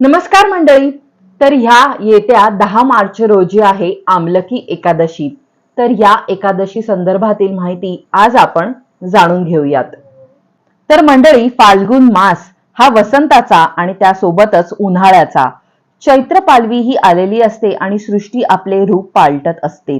नमस्कार मंडळी. तर ह्या येत्या दहा मार्च रोजी आहे आमलकी एकादशी. तर या एकादशी संदर्भातील माहिती आज आपण जाणून घेऊयात. तर मंडळी फाल्गुन मास हा वसंताचा आणि त्यासोबतच उन्हाळ्याचा. चैत्र पालवी ही आलेली असते आणि सृष्टी आपले रूप पालटत असते.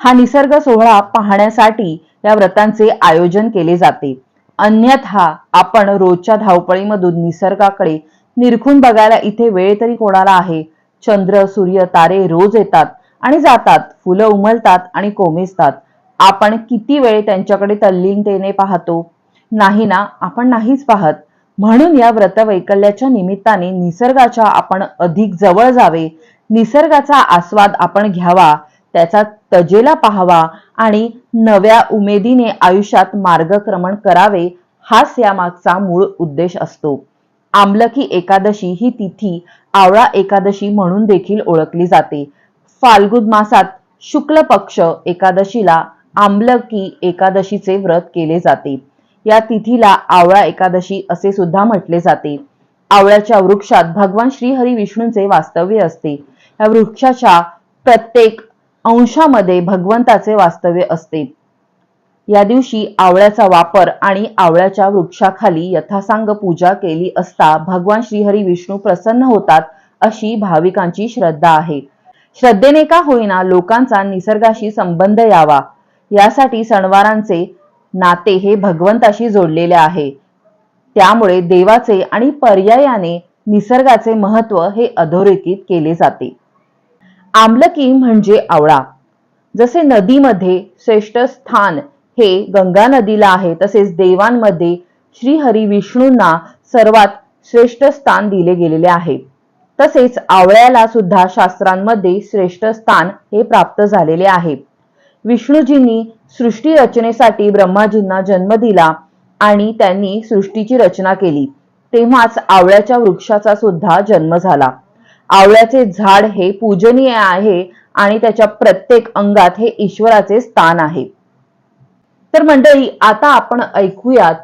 हा निसर्ग सोहळा पाहण्यासाठी या व्रतांचे आयोजन केले जाते. अन्यथा आपण रोजच्या धावपळीमधून निसर्गाकडे निरखून बघायला इथे वेळ तरी कोणाला आहे? चंद्र सूर्य तारे रोज येतात आणि जातात फुलं उमलतात आणि कोमेजतात. आपण किती वेळ त्यांच्याकडे तल्लीनतेने पाहतो? नाही ना आपण नाहीच पाहत. म्हणून या व्रतवैकल्याच्या निमित्ताने निसर्गाच्या आपण अधिक जवळ जावे. निसर्गाचा आस्वाद आपण घ्यावा त्याचा तजेला पाहावा आणि नव्या उमेदीने आयुष्यात मार्गक्रमण करावे हाच यामागचा मूळ उद्देश असतो. आमलकी एकादशी ही तिथी आवळा एकादशी म्हणून देखील ओळखली जाते. फाल्गुन मासात शुक्ल पक्ष एकादशीला आमलकी एकादशीचे व्रत केले जाते. या तिथीला आवळा एकादशी असे सुद्धा म्हटले जाते. आवळ्याच्या वृक्षात भगवान श्रीहरी विष्णूंचे वास्तव्य असते. या वृक्षाच्या प्रत्येक अंशामध्ये भगवंताचे वास्तव्य असते. या दिवशी आवळ्याचा वापर आणि आवळ्याच्या वृक्षाखाली यथासांग पूजा केली असता भगवान श्रीहरी विष्णू प्रसन्न होतात अशी भाविकांची श्रद्धा आहे. श्रद्धेने का होईना लोकांचा निसर्गाशी संबंध यावा? यासाठी सणवारांचे नाते हे भगवंताशी जोडलेले आहे. त्यामुळे देवाचे आणि पर्यायाने निसर्गाचे महत्त्व हे अधोरेखित केले जाते. आमलकी म्हणजे आवळा. जसे नदीमध्ये श्रेष्ठ स्थान हे गंगा नदीला आहे. तसेच देवांमध्ये श्रीहरी विष्णूंना सर्वात श्रेष्ठ स्थान दिले गेलेले आहे. तसेच आवळ्याला सुद्धा शास्त्रांमध्ये श्रेष्ठ स्थान हे प्राप्त झालेले आहे. विष्णूजींनी सृष्टी रचनेसाठी ब्रह्माजींना जन्म दिला आणि त्यांनी सृष्टीची रचना केली. तेव्हाच आवळ्याच्या वृक्षाचा सुद्धा जन्म झाला. आवळ्याचे झाड हे पूजनीय आहे आणि त्याच्या प्रत्येक अंगात हे ईश्वराचे स्थान आहे. तर मंडळी आता आपण ऐकूयात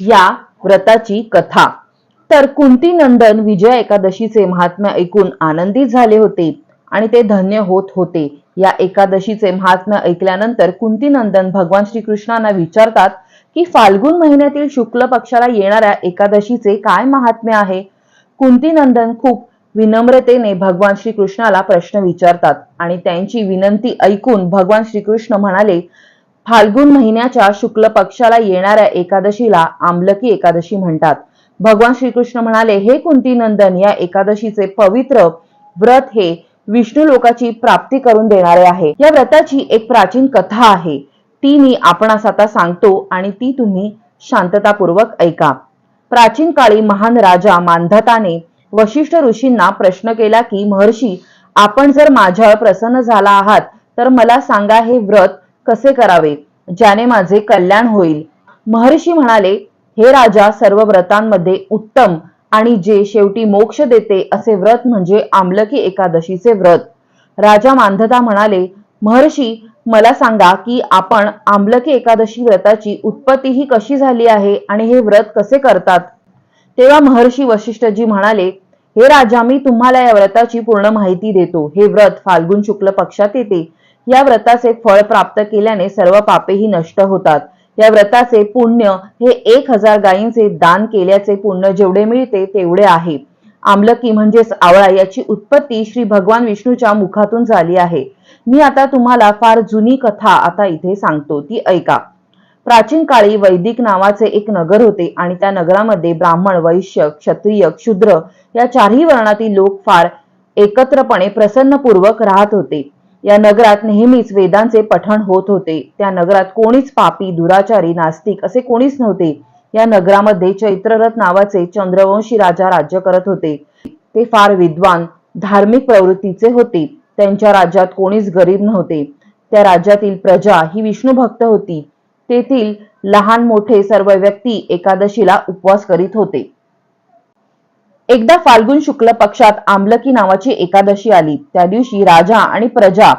या व्रताची कथा. तर कुंती नंदन विजया एकादशीचे महात्म्य ऐकून आनंदित झाले होते आणि ते धन्य होत होते. या एकादशीचे महात्म्य ऐकल्यानंतर कुंती नंदन भगवान श्रीकृष्णांना विचारतात की फाल्गुन महिन्यातील शुक्ल पक्षाला येणाऱ्या एकादशीचे काय महात्म्य आहे? कुंती नंदन खूप विनम्रतेने भगवान श्रीकृष्णाला प्रश्न विचारतात आणि त्यांची विनंती ऐकून भगवान श्रीकृष्ण म्हणाले फाल्गुन महिन्याच्या शुक्ल पक्षाला येणाऱ्या एकादशीला आमलकी एकादशी म्हणतात. भगवान श्रीकृष्ण म्हणाले हे कुंती नंदन या एकादशीचे पवित्र व्रत हे विष्णू लोकाची प्राप्ती करून देणारे आहे. या व्रताची एक प्राचीन कथा आहे. ती मी आपणास आता सांगतो आणि ती तुम्ही शांततापूर्वक ऐका. प्राचीन काळी महान राजा मानधताने वशिष्ठ ऋषींना प्रश्न केला की महर्षी आपण जर माझ्यावर प्रसन्न झाला आहात तर मला सांगा हे व्रत कसे करावे? ज्याने माझे कल्याण होईल. महर्षी म्हणाले हे राजा सर्व व्रतांमध्ये उत्तम आणि जे शेवटी मोक्ष देते असे व्रत म्हणजे आमलकी एकादशीचे व्रत. राजा मांधता म्हणाले महर्षी मला सांगा की आपण आमलकी एकादशी व्रताची उत्पत्ती ही कशी झाली आहे आणि हे व्रत कसे करतात? तेव्हा महर्षी वशिष्ठजी म्हणाले हे राजा मी तुम्हाला या व्रताची पूर्ण माहिती देतो. हे व्रत फाल्गुन शुक्ल पक्षात येते. या व्रताचे फळ प्राप्त केल्याने सर्व पापेही नष्ट होतात. या व्रताचे पुण्य हे एक हजार गायींचे दान केल्याचे पुण्य जेवढे मिळते तेवढे आहे. आमलकी म्हणजेच आवळा याची उत्पत्ती श्री भगवान विष्णूच्या मुखातून झाली आहे. मी आता तुम्हाला फार जुनी कथा आता इथे सांगतो. ती ऐका. प्राचीन काळी वैदिक नावाचे एक नगर होते आणि त्या नगरामध्ये ब्राह्मण वैश्य क्षत्रिय क्षुद्र या चारही वर्णातील लोक फार एकत्रपणे प्रसन्नपूर्वक राहत होते. या नगरात नेहमीच वेदांचे पठण होत होते. त्या नगरात कोणीच पापी दुराचारी नास्तिक असे कोणीच नव्हते. या नगरामध्ये चैत्ररथ नावाचे चंद्रवंशी राजा राज्य करत होते. ते फार विद्वान धार्मिक प्रवृत्तीचे होते. त्यांच्या राज्यात कोणीच गरीब नव्हते. त्या राज्यातील प्रजा ही विष्णू भक्त होती. तेथील लहान मोठे सर्व व्यक्ती एकादशीला उपवास करीत होते. एकदा फाल्गुन शुक्ल पक्षात आमलकी नावाची एकादशी आली. त्या दिवशी राजा आणि प्रजा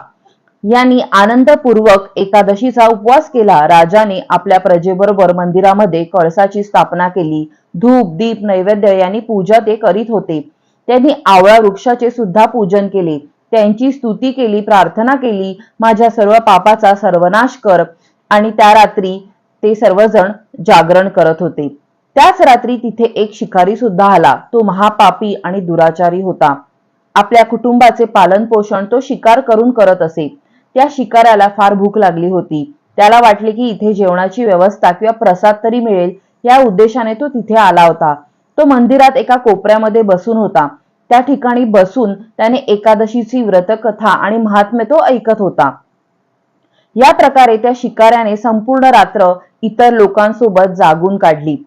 यांनी आनंदपूर्वक एकादशीचा उपवास केला. राजाने आपल्या प्रजेबरोबर मंदिरामध्ये कळसाची स्थापना केली. धूप दीप नैवेद्य यांनी पूजा ते करीत होते. त्यांनी आवळा वृक्षाचे सुद्धा पूजन केले. त्यांची स्तुती केली प्रार्थना केली. माझ्या सर्व पापाचा सर्वनाश कर. आणि त्या रात्री ते सर्वजण जागरण करत होते. त्याच रात्री तिथे एक शिकारी सुद्धा आला. तो महापापी आणि दुराचारी होता. आपल्या कुटुंबाचे पालन पोषण तो शिकार करून करत असे. त्या शिकाऱ्याला फार भूक लागली होती. त्याला वाटले की इथे जेवणाची व्यवस्था किंवा प्रसाद तरी मिळेल या उद्देशाने तो तिथे आला होता. तो मंदिरात एका कोपऱ्यामध्ये बसून होता. त्या ठिकाणी बसून त्याने एकादशीची व्रतकथा आणि महात्म्य तो ऐकत होता. या प्रकारे त्या शिकाऱ्याने संपूर्ण रात्र इतर लोकांसोबत जागून काढली.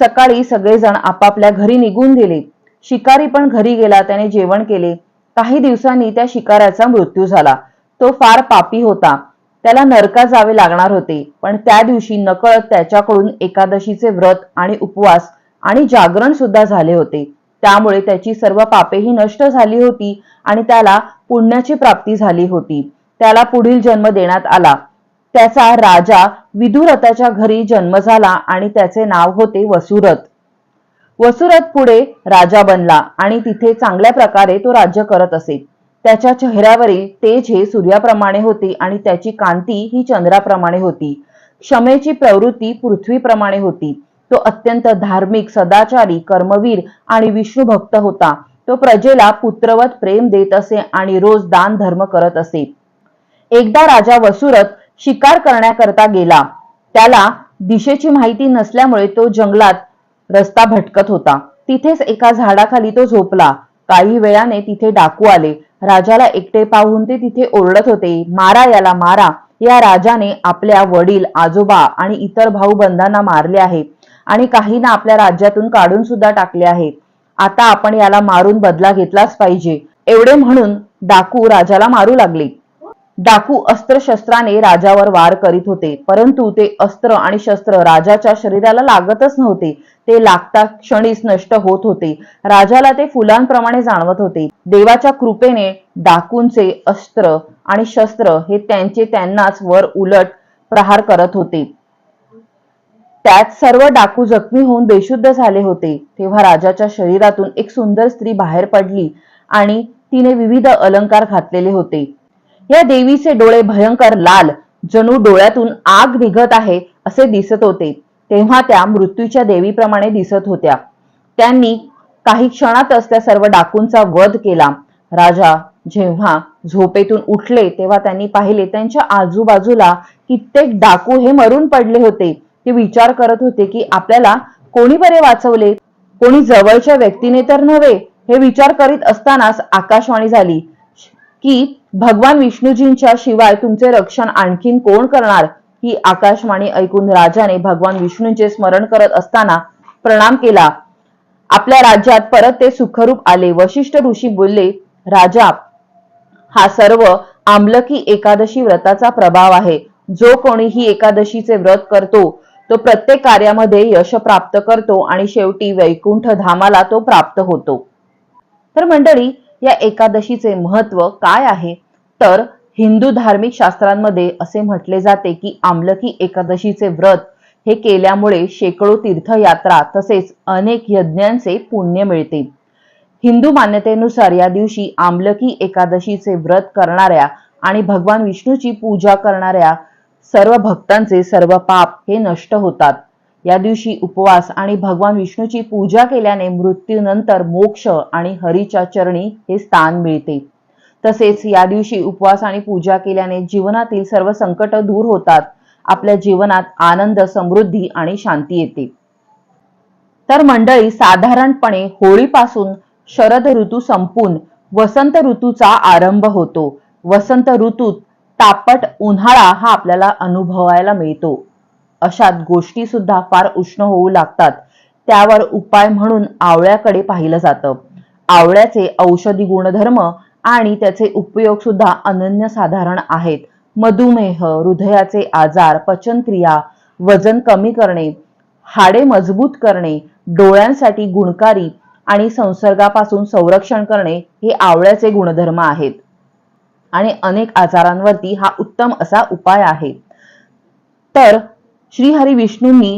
सकाळी सगळेजण आपापल्या घरी निघून गेले. शिकारी पण घरी गेला त्याने जेवण केले. काही दिवसांनी त्या शिकाऱ्याचा मृत्यू झाला. तो फार पापी होता. त्याला नरका जावे लागणार होते पण त्या दिवशी नकळत त्याच्याकडून एकादशीचे व्रत आणि उपवास आणि जागरण सुद्धा झाले होते. त्यामुळे त्याची सर्व पापेही नष्ट झाली होती आणि त्याला पुण्याची प्राप्ती झाली होती. त्याला पुढील जन्म देण्यात आला. त्याचा राजा विदुरथाच्या घरी जन्म झाला आणि त्याचे नाव होते वसुरथ. वसुरथ पुढे राजा बनला आणि तिथे चांगल्या प्रकारे तो राज्य करत असे. त्याच्या चेहऱ्यावरील तेज हे सूर्याप्रमाणे होते आणि त्याची कांती ही चंद्राप्रमाणे होती. क्षमेची प्रवृत्ती पृथ्वीप्रमाणे होती. तो अत्यंत धार्मिक सदाचारी कर्मवीर आणि विष्णुभक्त होता. तो प्रजेला पुत्रवत प्रेम देत असे आणि रोज दान धर्म करत असे. एकदा राजा वसुरथ शिकार करण्याकरता गेला. त्याला दिशेची माहिती नसल्यामुळे तो जंगलात रस्ता भटकत होता. तिथेच एका झाडाखाली तो झोपला. काही वेळाने तिथे डाकू आले. राजाला एकटे पाहून ते तिथे ओरडत होते. मारा याला मारा. या राजाने आपल्या वडील आजोबा आणि इतर भाऊ बंधांना मारले आहे आणि काहींना आपल्या राज्यातून काढून सुद्धा टाकले आहे. आता आपण याला मारून बदला घेतलाच पाहिजे. एवढे म्हणून डाकू राजाला मारू लागले. डाकू अस्त्रशस्त्राने राजावर वार करीत होते. परंतु ते अस्त्र आणि शस्त्र राजाच्या शरीराला लागतच नव्हते. ते लागता क्षणीच नष्ट होत होते. राजाला ते फुलांप्रमाणे जाणवत होते. देवाच्या कृपेने डाकूंचे अस्त्र आणि शस्त्र हे त्यांचे त्यांनाच वर उलट प्रहार करत होते. त्यात सर्व डाकू जखमी होऊन बेशुद्ध झाले होते. तेव्हा राजाच्या शरीरातून एक सुंदर स्त्री बाहेर पडली आणि तिने विविध अलंकार घातलेले होते. या देवीचे डोळे भयंकर लाल जणू डोळ्यातून आग निघत आहे असे दिसत होते. तेव्हा त्या मृत्यूच्या देवीप्रमाणे दिसत होत्या. त्यांनी काही क्षणातच त्या सर्व डाकूंचा वध केला. राजा जेव्हा झोपेतून उठले तेव्हा त्यांनी पाहिले त्यांच्या आजूबाजूला कित्येक डाकू हे मरून पडले होते. ते विचार करत होते की आपल्याला कोणी बरे वाचवले? कोणी जवळच्या व्यक्तीने तर नव्हे? हे विचार करीत असतानाच आकाशवाणी झाली. की भगवान विष्णूजींच्या शिवाय तुमचे रक्षण आणखीन कोण करणार? ही आकाशवाणी ऐकून राजाने भगवान विष्णूंचे स्मरण करत असताना प्रणाम केला. आपल्या राज्यात परत ते सुखरूप आले. वशिष्ठ ऋषी बोलले राजा हा सर्व आमलकी एकादशी व्रताचा प्रभाव आहे. जो कोणी ही एकादशीचे व्रत करतो तो प्रत्येक कार्यामध्ये यश प्राप्त करतो आणि शेवटी वैकुंठ धामाला तो प्राप्त होतो. तर मंडळी या एकादशीचे महत्त्व काय आहे? तर हिंदू धार्मिक शास्त्रांमध्ये असे म्हटले जाते की आमलकी एकादशीचे व्रत हे केल्यामुळे शेकडो तीर्थयात्रा तसेच अनेक यज्ञांचे पुण्य मिळते. हिंदू मान्यतेनुसार या दिवशी आमलकी एकादशीचे व्रत करणाऱ्या आणि भगवान विष्णूची पूजा करणाऱ्या सर्व भक्तांचे सर्व पाप हे नष्ट होतात. या दिवशी उपवास आणि भगवान विष्णूची पूजा केल्याने मृत्यूनंतर मोक्ष आणि हरीच्या चरणी हे स्थान मिळते. तसेच या दिवशी उपवास आणि पूजा केल्याने जीवनातील सर्व संकट दूर होतात. आपल्या जीवनात आनंद समृद्धी आणि शांती येते. तर मंडळी साधारणपणे होळीपासून शरद ऋतू संपून वसंत ऋतूचा आरंभ होतो. वसंत ऋतूत तापट उन्हाळा हा आपल्याला अनुभवायला मिळतो. अशात गोष्टी सुद्धा फार उष्ण होऊ लागतात. त्यावर उपाय म्हणून आवळ्याकडे पाहिलं जातं. आवळ्याचे औषधी गुणधर्म आणि त्याचे उपयोग सुद्धा अनन्यसाधारण आहेत. मधुमेह हृदयाचे आजार पचनक्रिया वजन कमी करणे हाडे मजबूत करणे डोळ्यांसाठी गुणकारी आणि संसर्गापासून संरक्षण करणे हे आवळ्याचे गुणधर्म आहेत. आणि अनेक आजारांवरती हा उत्तम असा उपाय आहे. तर श्रीहरी विष्णूंनी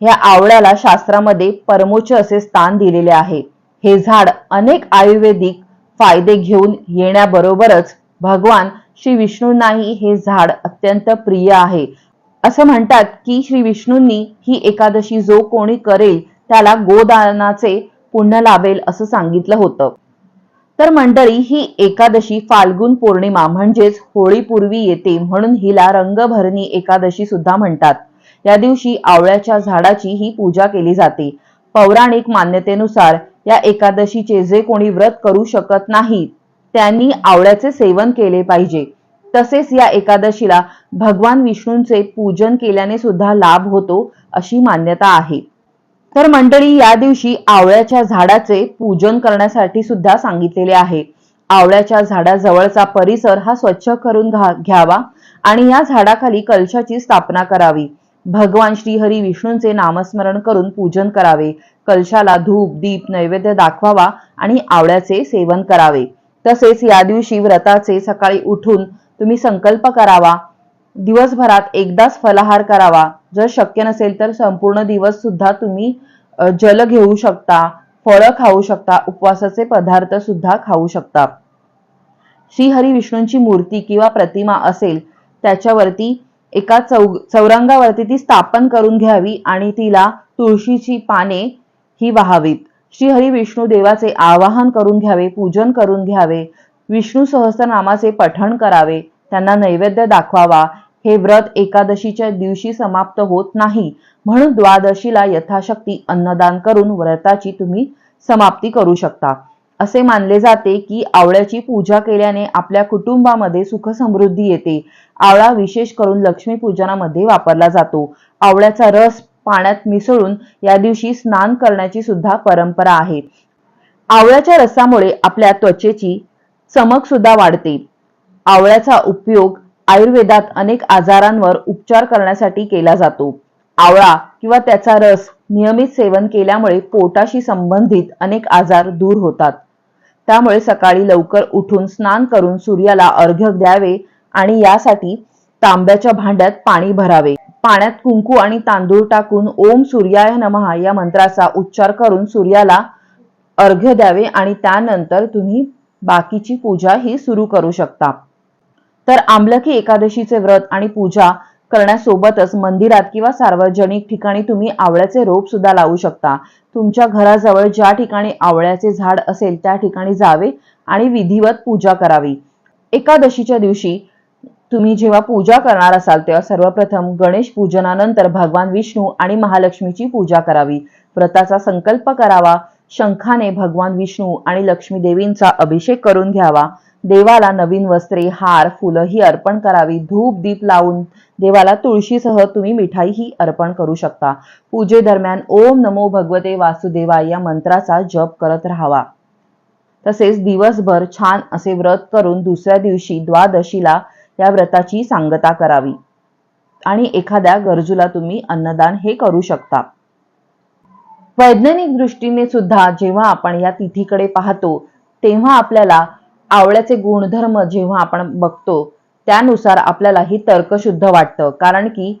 ह्या आवळ्याला शास्त्रामध्ये परमोच्च असे स्थान दिलेले आहे. हे झाड अनेक आयुर्वेदिक फायदे घेऊन येण्याबरोबरच भगवान श्री विष्णूंनाही हे झाड अत्यंत प्रिय आहे. असं म्हणतात की श्री विष्णूंनी ही एकादशी जो कोणी करेल त्याला गोदानाचे पुण्य लाभेल असं सांगितलं होतं. तर मंडळी ही एकादशी फाल्गुन पौर्णिमा म्हणजेच होळीपूर्वी येते म्हणून हिला रंगभरणी एकादशी सुद्धा म्हणतात. या दिवशी आवळ्याच्या झाडाची ही पूजा केली जाते. पौराणिक मान्यतेनुसार या एकादशीचे जे कोणी व्रत करू शकत नाही त्यांनी आवळ्याचे सेवन केले पाहिजे. तसेच या एकादशीला भगवान विष्णूंचे पूजन केल्याने सुद्धा लाभ होतो अशी मान्यता आहे. तर मंडळी या दिवशी आवळ्याच्या झाडाचे पूजन करण्यासाठी सुद्धा सांगितलेले आहे. आवळ्याच्या झाडाजवळचा परिसर हा स्वच्छ करून घा- घ्यावा आणि या झाडाखाली कलशाची स्थापना करावी. भगवान श्रीहरी विष्णूंचे नामस्मरण करून पूजन करावे. कलशाला धूप दीप नैवेद्य दाखवावा आणि आवळ्याचे सेवन करावे. तसेच या दिवशी व्रताचे सकाळी उठून तुम्ही संकल्प करावा. दिवसभरात एकदाच फलाहार करावा. जर शक्य नसेल तर संपूर्ण दिवस सुद्धा तुम्ही जल घेऊ शकता फळं खाऊ शकता उपवासाचे पदार्थ सुद्धा खाऊ शकता. श्रीहरी विष्णूंची मूर्ती किंवा प्रतिमा असेल त्याच्यावरती एका चौ चौरंगावरती ती स्थापन करून घ्यावी आणि तिला तुळशीची पाने ही वाहावीत. श्रीहरी विष्णू देवाचे आवाहन करून घ्यावे पूजन करून घ्यावे विष्णू सहस्रनामाचे पठण करावे त्यांना नैवेद्य दाखवावा हे व्रत एकादशीच्या दिवशी समाप्त होत नाही. म्हणून द्वादशीला यथाशक्ती अन्नदान करून व्रताची तुम्ही समाप्ती करू शकता. असे मानले जाते की आवळ्याची पूजा केल्याने आपल्या कुटुंबामध्ये सुख समृद्धी येते. आवळा विशेष करून लक्ष्मी पूजनामध्ये वापरला जातो. आवळ्याचा रस पाण्यात मिसळून या दिवशी स्नान करण्याची सुद्धा परंपरा आहे. आवळ्याच्या रसामुळे आपल्या त्वचेची चमक सुद्धा वाढते. आवळ्याचा उपयोग आयुर्वेदात अनेक आजारांवर उपचार करण्यासाठी केला जातो. आवळा किंवा त्याचा रस नियमित सेवन केल्यामुळे पोटाशी संबंधित अनेक आजार दूर होतात. त्यामुळे सकाळी लवकर उठून स्नान करून सूर्याला अर्घ्य द्यावे आणि यासाठी तांब्याच्या भांड्यात पाणी भरावे. पाण्यात कुंकू आणि तांदूळ टाकून ओम सूर्याय नमः या मंत्राचा उच्चार करून सूर्याला अर्घ्य द्यावे आणि त्यानंतर तुम्ही बाकीची पूजा ही सुरू करू शकता. तर आमलकी एकादशीचे व्रत आणि पूजा करण्यासोबतच मंदिरात किंवा सार्वजनिक ठिकाणी तुम्ही आवळ्याचे रोप सुद्धा लावू शकता. तुमच्या घराजवळ ज्या ठिकाणी आवळ्याचे झाड असेल त्या ठिकाणी जावे आणि विधिवत पूजा करावी. एकादशीच्या दिवशी तुम्ही जेव्हा पूजा करणार असाल तेव्हा सर्वप्रथम गणेश पूजनानंतर भगवान विष्णू आणि महालक्ष्मीची पूजा करावी. व्रताचा संकल्प करावा. शंखाने भगवान विष्णू आणि लक्ष्मी देवींचा अभिषेक करून घ्यावा. देवाला नवीन वस्त्रे हार फुलं ही अर्पण करावी. धूप दीप लावून देवाला तुळशीसह तुम्ही मिठाई ही अर्पण करू शकता. पूजेदरम्यान ओम नमो भगवते वासुदेवाय या मंत्राचा जप करत राहावा. तसेच दिवसभर छान असे व्रत करून दुसऱ्या दिवशी द्वादशीला या व्रताची सांगता करावी. आणि एखाद्या गरजूला तुम्ही अन्नदान हे करू शकता. वैज्ञानिक दृष्टीने सुद्धा जेव्हा आपण या तिथीकडे पाहतो तेव्हा आपल्याला आवळ्याचे गुणधर्म जेव्हा आपण बघतो त्यानुसार आपल्याला ही तर्कशुद्ध वाटतं. कारण की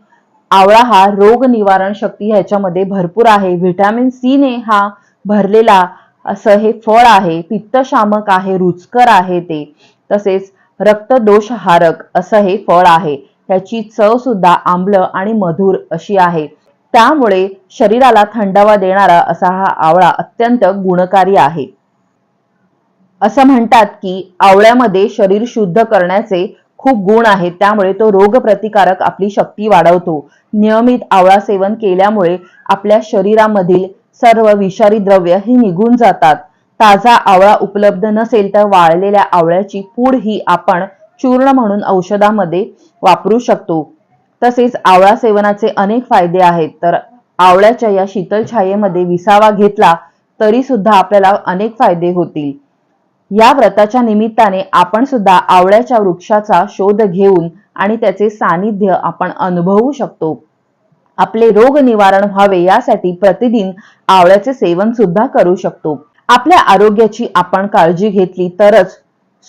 आवळा हा रोग निवारण शक्ती ह्याच्यामध्ये भरपूर आहे. व्हिटॅमिन सी ने हा भरलेला असं हे फळ आहे पित्तशामक आहे रुचकर आहे ते. तसेच रक्तदोषहारक असं हे फळ आहे. ह्याची चव सुद्धा आंबळ आणि मधुर अशी आहे. त्यामुळे शरीराला थंडावा देणारा असा हा आवळा अत्यंत गुणकारी आहे. असं म्हणतात की आवळ्यामध्ये शरीर शुद्ध करण्याचे खूप गुण आहेत. त्यामुळे तो रोगप्रतिकारक आपली शक्ती वाढवतो. नियमित आवळा सेवन केल्यामुळे आपल्या शरीरामधील सर्व विषारी द्रव्य ही निघून जातात. ताजा आवळा उपलब्ध नसेल तर वाळलेल्या आवळ्याची पूड ही आपण चूर्ण म्हणून औषधामध्ये वापरू शकतो. तसेच आवळा सेवनाचे अनेक फायदे आहेत. तर आवळ्याच्या या शीतल छायेमध्ये विसावा घेतला तरी सुद्धा आपल्याला अनेक फायदे होतील. या व्रताच्या निमित्ताने आपण सुद्धा आवळ्याच्या वृक्षाचा शोध घेऊन आणि त्याचे सानिध्य आपण अनुभवू शकतो. आपले रोग निवारण व्हावे यासाठी प्रतिदिन आवळ्याचे सेवन सुद्धा करू शकतो. आपल्या आरोग्याची आपण काळजी घेतली तरच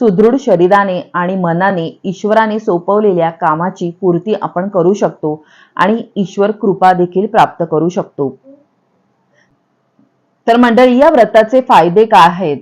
सुदृढ शरीराने आणि मनाने ईश्वराने सोपवलेल्या कामाची पूर्ती आपण करू शकतो आणि ईश्वर कृपा देखील प्राप्त करू शकतो. तर मंडळी या व्रताचे फायदे काय आहेत?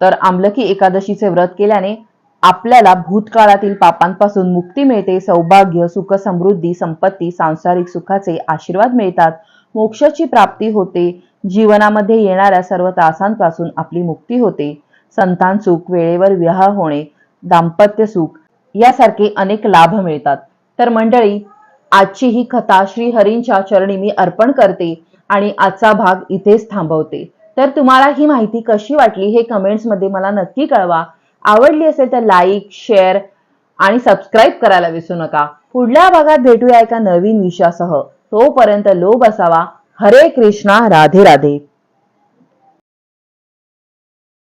तर आमलकी एकादशीचे व्रत केल्याने आपल्याला भूतकाळातील पापांपासून मुक्ती मिळते सौभाग्य सुख समृद्धी संपत्ती सांसारिक सुखाचे आशीर्वाद मिळतात. मोक्षाची प्राप्ती होते. जीवनामध्ये येणाऱ्या सर्व त्रासांपासून आपली मुक्ती होते. संतान सुख वेळेवर विवाह होणे दाम्पत्य सुख यासारखे अनेक लाभ मिळतात. तर मंडळी आजची ही कथा श्री हरींच्या चरणी मी अर्पण करते आणि आजचा भाग इथेच थांबवते. तर तुम्हाला ही माहिती कशी वाटली हे कमेंट्समध्ये मला नक्की कळवा. आवडली असेल तर लाईक शेअर आणि सबस्क्राईब करायला विसरू नका. पुढल्या भागात भेटूया एका नवीन विषयासह. तोपर्यंत लोभ असावा. हरे कृष्णा राधे राधे.